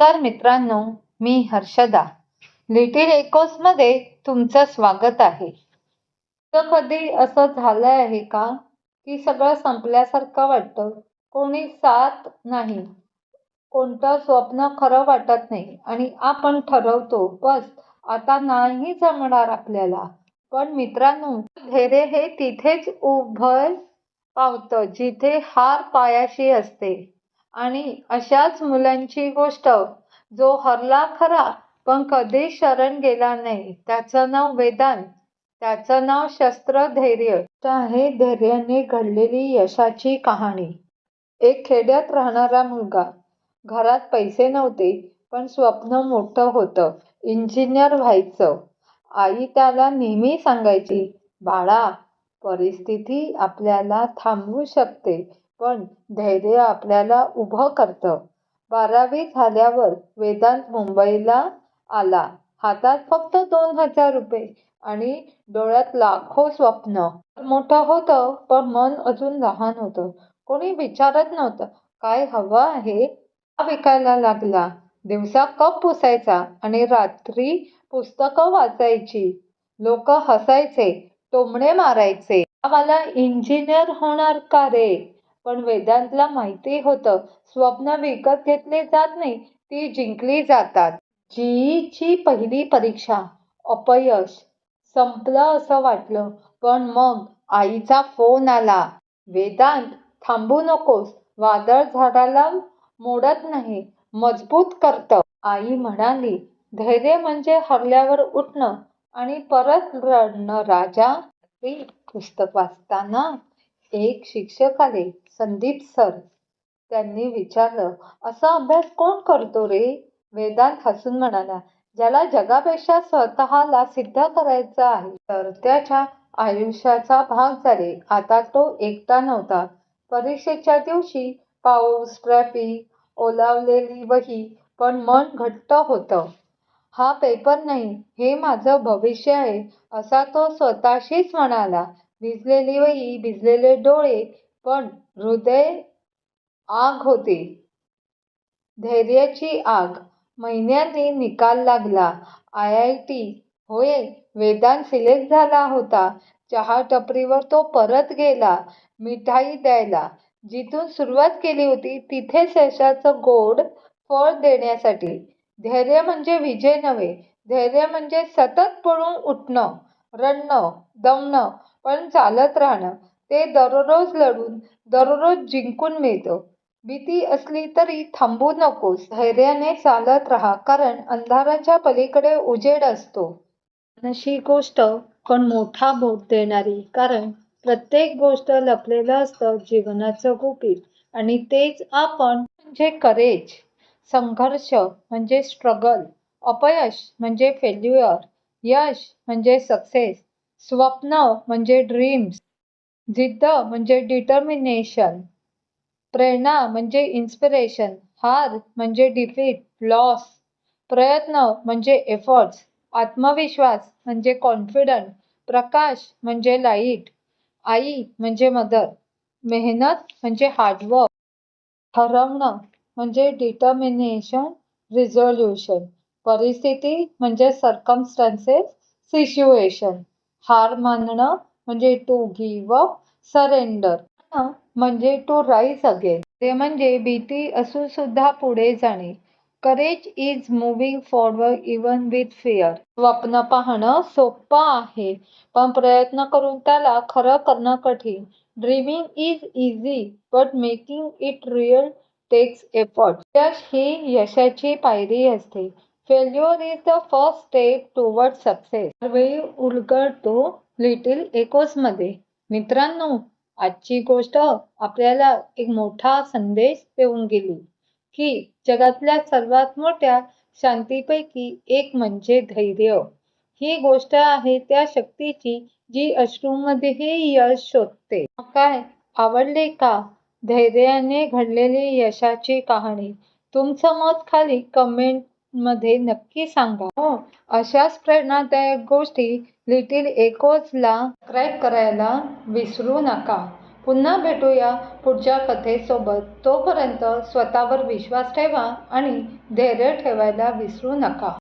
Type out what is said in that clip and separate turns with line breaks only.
तर मित्रांनो मी हर्षदा. लिटिल एकोसमध्ये तुमचं स्वागत आहे. तर कधी असं झालं आहे का? की सगळं संपल्यासारखं वाटतं? कोणी साथ नाही. कोणतं स्वप्न खरं वाटत नाही. आणि आपण ठरवतो बस आता नाही जमणार आपल्याला. पण मित्रांनो धैर्य हे तिथेच उभं पावतं जिथे हार पायाशी असते. आणि अशाच मुलांची गोष्ट जो हरला खरा पण कधी शरण गेला नाही. त्याचं नाव वेदांत त्याचं नाव शस्त्र धैर्य आहे धैर्याने घडलेली यशाची कहाणी. एक खेड्यात राहणारा मुलगा. घरात पैसे नव्हते पण स्वप्न मोठं होतं. इंजिनियर व्हायचं. आई त्याला नेहमी सांगायची बाळा परिस्थिती आपल्याला थांबवू शकते. पण धैर्य आपल्याला उभं करतं. बारावी झाल्यावर वेदांत मुंबईला आला. हातात फक्त दोन हजार रुपये आणि डोळ्यात लाखो स्वप्न. मोठं होतं पण मन अजून लहान होतं. कोणी विचारत नव्हतं काय हवं आहे? हा विकायला लागला. दिवसा कप पुसायचा आणि रात्री पुस्तकं वाचायची. लोक हसायचे टोमणे मारायचे. मला इंजिनियर होणार का रे? पण वेदांतला माहिती होतं. स्वप्न विकत घेतले जात नाही ती जिंकली जातात. जीईची पहिली परीक्षा अपयश. संपलं असं वाटलं पण मग आईचा फोन आला. वेदांत थांबू नकोस वादळ झाडाला मोडत नाही मजबूत करतं. आई म्हणाली धैर्य म्हणजे हरल्यावर उठणं आणि परत रडणं. राजा पुस्तक वाचताना एक शिक्षक आले संदीप सर त्यांनी विचारलं असा अभ्यास कोण करतो रे? वेदांत हसून म्हणाला ज्याला जगापेक्षा स्वतःला सिद्ध करायचं आहे तर त्याच्या आयुष्याचा भाग झाले. आता तो एकटा नव्हता. परीक्षेच्या दिवशी पाऊस ट्रॅफिक ओलावलेली वही पण मन घट्ट होतं. हा पेपर नाही हे माझं भविष्य आहे असा तो स्वतःशीच म्हणाला. भिजलेली वही भिजलेले डोळे पण हृदय आग होते. धैर्याची आग. महिन्यांनी निकाल लागला. आय आय टी होय वेदांत सिलेक्ट झाला होता. चहा टपरीवर तो परत गेला. मिठाई द्यायला. जिथून सुरुवात केली होती तिथे शेषाचं गोड फळ देण्यासाठी. धैर्य म्हणजे विजय नव्हे. धैर्य म्हणजे सतत पळून उठणं रडणं दमणं. पण चालत राहणं. ते दररोज लढून दररोज जिंकून मिळतं. भीती असली तरी थांबू नकोस. धैर्याने चालत राहा कारण अंधाराच्या पलीकडे उजेड असतो. अशी गोष्ट पण मोठा बोध देणारी कारण प्रत्येक गोष्ट लपलेलं असतं जीवनाचं गुपित. आणि तेच आपण म्हणजे करेज संघर्ष म्हणजे स्ट्रगल अपयश म्हणजे फेल्युअर यश म्हणजे सक्सेस स्वप्न म्हणजे ड्रीम्स जिद्द म्हणजे डिटर्मिनेशन प्रेरणा म्हणजे इन्स्पिरेशन हार म्हणजे डिफीट लॉस प्रयत्न म्हणजे एफर्ट्स आत्मविश्वास म्हणजे कॉन्फिडंट प्रकाश म्हणजे लाइट आई म्हणजे मदर मेहनत म्हणजे हार्डवर्क ठरवणं म्हणजे डिटर्मिनेशन रिझोल्युशन परिस्थिती म्हणजे सर्कमस्टन्सेस सिच्युएशन हार मानणं म्हणजे टू गिव्ह अप सरेंडर म्हणजे टू राईज अगेन ते म्हणजे भीती असून सुद्धा पुढे जाणे. Courage is moving forward even with fear स्वप्न पाहणं सोपं आहे. पण प्रयत्न करून त्याला खरं करणं कठीण. Dreaming is easy but making it real takes effort यश ही यशाची पायरी असते. Failure is the first step toward success वेळी उलगडतो लिटिल एकोसमध्ये मित्रांनो आजची गोष्ट आपल्याला एक मोठा संदेश देऊन गेली की जगातल्या सर्वात मोठ्या शांतीपैकी एक म्हणजे धैर्य. ही गोष्ट आहे त्या शक्तीची जी अश्रूमध्येही यश शोधते. काय आवडले का? धैर्याने घडलेली यशाची कहाणी. तुमचं मत खाली कमेंट मध्ये नक्की सांगा. हो अशाच प्रेरणादायक गोष्टी लिटिल एकोजला सबस्क्राईब करायला विसरू नका. पुन्हा भेटूया पुढच्या कथेसोबत. तोपर्यंत स्वतःवर विश्वास ठेवा आणि धैर्य ठेवायला विसरू नका.